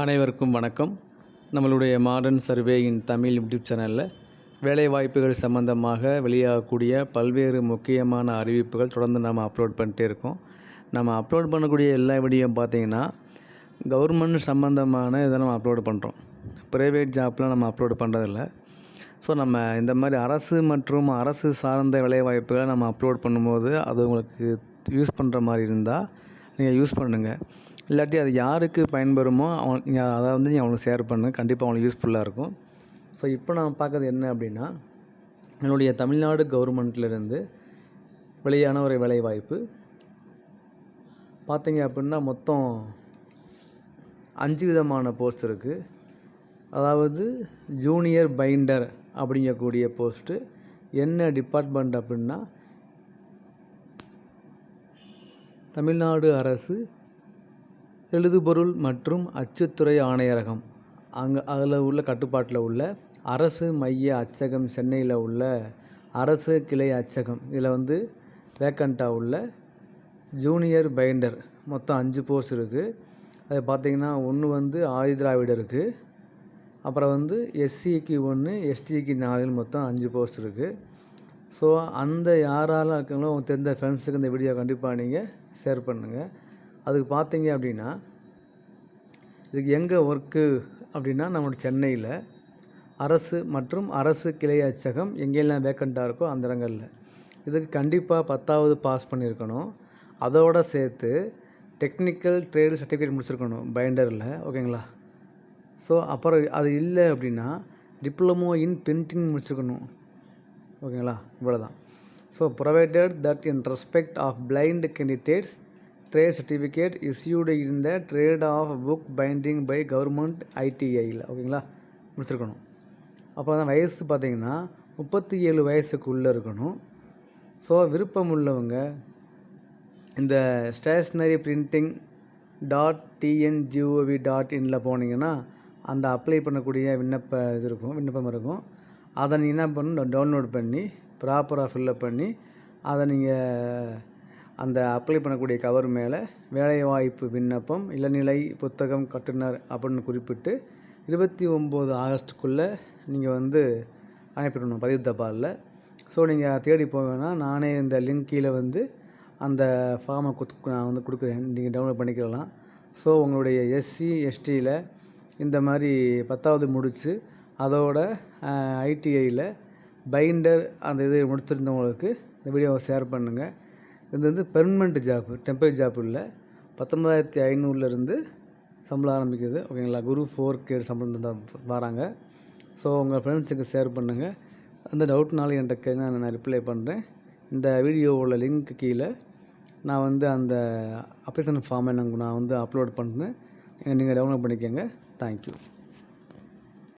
அனைவருக்கும் வணக்கம். நம்மளுடைய மாடர்ன் சர்வேயின் தமிழ் யூடியூப் சேனலில் வேலைவாய்ப்புகள் சம்பந்தமாக வெளியாகக்கூடிய பல்வேறு முக்கியமான அறிவிப்புகள் தொடர்ந்து நம்ம அப்லோட் பண்ணிட்டே இருக்கோம். நம்ம அப்லோட் பண்ணக்கூடிய எல்லா வீடியோவும் பார்த்தீங்கன்னா கவர்மெண்ட் சம்மந்தமான இதை நம்ம அப்லோடு பண்ணுறோம் ப்ரைவேட் ஜாப்லாம் நம்ம அப்லோடு பண்ணுறதில்ல ஸோ நம்ம இந்த மாதிரி அரசு மற்றும் அரசு சார்ந்த வேலைவாய்ப்புகளை நம்ம அப்லோட் பண்ணும்போது அது உங்களுக்கு யூஸ் பண்ணுற மாதிரி இருந்தால் நீங்கள் யூஸ் பண்ணுங்கள் இல்லாட்டி அது யாருக்கு பயன்பெறுமோ அவன் நீங்கள் அதை வந்து நீங்கள் அவங்களுக்கு ஷேர் பண்ணு. கண்டிப்பாக அவங்களுக்கு யூஸ்ஃபுல்லாக இருக்கும். ஸோ இப்போ நான் பார்க்குறது என்ன அப்படின்னா என்னுடைய தமிழ்நாடு கவர்மெண்ட்லேருந்து வெளியான ஒரு வேலைவாய்ப்பு. பார்த்தீங்க அப்படின்னா மொத்தம் அஞ்சு விதமான போஸ்ட் இருக்குது அதாவது ஜூனியர் பைண்டர் அப்படிங்கக்கூடிய போஸ்ட்டு என்ன டிபார்ட்மெண்ட் அப்படின்னா தமிழ்நாடு அரசு எழுதுபொருள் மற்றும் அச்சுத்துறை ஆணையரகம். அங்கே அதில் உள்ள கட்டுப்பாட்டில் உள்ள அரசு மைய அச்சகம் சென்னையில் உள்ள அரசு கிளை அச்சகம். இதில் வந்து வேக்கண்ட்டாக உள்ள ஜூனியர் பைண்டர் மொத்தம் அஞ்சு போஸ்ட் இருக்குது அது பார்த்திங்கன்னா ஒன்று வந்து ஆதிதிராவிடருக்கு அப்புறம் வந்து எஸ்சிக்கு ஒன்று எஸ்டிக்கு நாலுன்னு மொத்தம் அஞ்சு போஸ்ட் இருக்குது ஸோ அந்த யாராலாம் இருக்காங்களோ அவங்க தெரிஞ்ச ஃப்ரெண்ட்ஸுக்கு இந்த வீடியோ கண்டிப்பாக நீங்கள் ஷேர் பண்ணுங்கள் அதுக்கு பார்த்தீங்க அப்படின்னா இதுக்கு எங்கே ஒர்க்கு அப்படின்னா நம்மளோட சென்னையில் அரசு மற்றும் அரசு கிளை அச்சகம் எங்கெல்லாம் வேக்கண்ட்டாக இருக்கோ அந்த இடங்களில். இதுக்கு கண்டிப்பாக பத்தாவது பாஸ் பண்ணியிருக்கணும். அதோடு சேர்த்து டெக்னிக்கல் ட்ரேடு சர்டிஃபிகேட் முடிச்சிருக்கணும் பைண்டரில் ஓகேங்களா ஸோ அப்புறம் அது இல்லை அப்படின்னா டிப்ளமோ இன் பிரிண்டிங் முடிச்சிருக்கணும். ஓகேங்களா இவ்வளோ தான் so provided that in respect of blind candidates trade certificate issued இருந்த trade of book binding by government ஐடிஐயில் ஓகேங்களா முடிச்சிருக்கணும். அப்போ தான் வயசு பார்த்திங்கன்னா முப்பத்தி ஏழு வயசுக்குள்ளே இருக்கணும். ஸோ விருப்பம் உள்ளவங்க இந்த stationery printing dot T N G O V dot இனில் போனீங்கன்னா அந்த அப்ளை பண்ணக்கூடிய விண்ணப்ப இது இருக்கும் விண்ணப்பம் இருக்கும். அதை நீங்கள் என்ன பண்ணணும்? டவுன்லோட் பண்ணி ப்ராப்பராக ஃபில்லப் பண்ணி அதை நீங்கள் அந்த அப்ளை பண்ணக்கூடிய கவர் மேலே வேலைவாய்ப்பு விண்ணப்பம் இளநிலை புத்தகம் கட்டுனர் அப்படின்னு குறிப்பிட்டு இருபத்தி ஒம்பது ஆகஸ்ட்டுக்குள்ளே நீங்கள் வந்து அனுப்பிடணும் பதிவு தபாலில். ஸோ நீங்கள் தேடி போவேன்னா நானே இந்த லிங்க் கீழே வந்து அந்த ஃபார்மை கொடுத்து நான் வந்து கொடுக்குறேன். நீங்கள் டவுன்லோட் பண்ணிக்கலாம் ஸோ உங்களுடைய எஸ்சி எஸ்டியில் இந்த மாதிரி பத்தாவது முடித்து அதோட ஐடிஐயில் பைண்டர் அந்த இது முடிச்சிருந்தவங்களுக்கு இந்த வீடியோவை ஷேர் பண்ணுங்கள் இது வந்து பெர்மனண்ட் ஜாப்பு டெம்பரரி ஜாப் இல்லை. பத்தொன்பதாயிரத்தி ஐநூறுலேருந்து சம்பளம் ஆரம்பிக்குது. ஓகேங்களா? குரு ஃபோர் கேட் சம்பளம் தான் வராங்க. ஸோ உங்கள் ஃப்ரெண்ட்ஸுக்கு ஷேர் பண்ணுங்கள் அந்த டவுட்னாலும் என்கிட்ட கேங்க நான் ரிப்ளை பண்ணுறேன் இந்த வீடியோவோட லிங்க் கீழே நான் வந்து அந்த அப்ளிகேஷன் ஃபார்மை நான் நான் வந்து அப்லோட் பண்ணுறேன் நீங்கள் டவுன்லோட் பண்ணிக்கோங்க. தேங்க்யூ